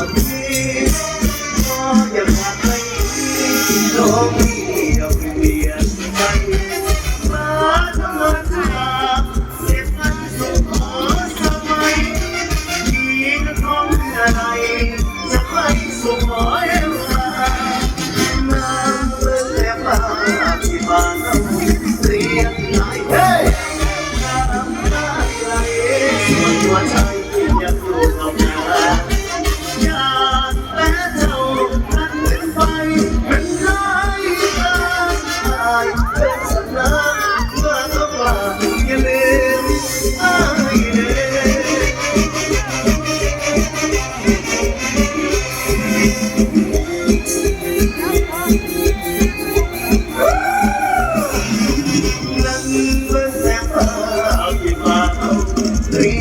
ก่อ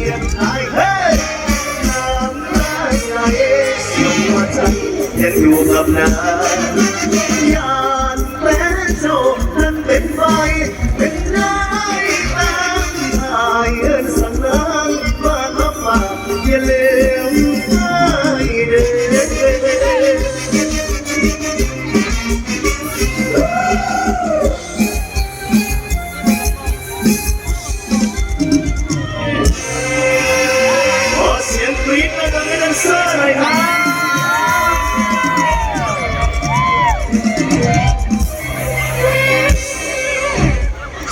ยกอายเฮ้ยน้ำลายไหลเสียงหัวใจยังอยู่กับน้ำยาน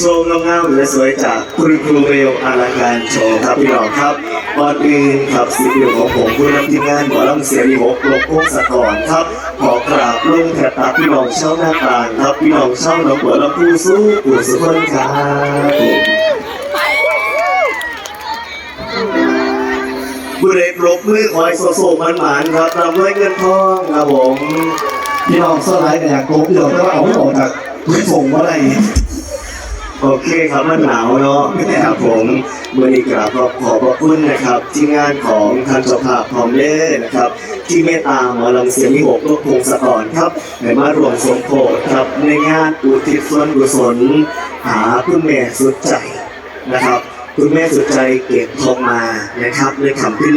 โชว์งามๆและสวยจากคุณครูเรียวอลังการโชว์ครับพี่น้องครับก่อนอื่นครับสิบเดียวของผมผู้นำทีมงานหมอลำเสียงหกลบพงศกรครับ ขอกราบลงแถบตาพี่น้องเช่าหน้ากลางครับพี่น้องเช่าหนองบัวลำพูสู้ปู่สุพรรณครับผู้เด็กรบมือคอยโซโซมันหมานครับรำด้วยเงินทองครับผมพี่น้องสไลด์กันอยากโกบเดี๋ยวแต่ว่าเอาไม่ออกจากพื้นส่งมาได้ โอเคครับมันหนาวเนาะนะครับผมเมื่อนี้กราบขอบขอบพระคุณนะครับที่งานของทางเจ้าภาพพร้อมเล่นะครับ ที่เมตตาหมอลำเสียงหกโลกพงศกรครับในมารวมสมโภชครับในงานอุทิศส่วนกุศลหาคุณแม่สุดใจนะครับ คุณแม่สุดใจเก็บทองมานะครับในคำที่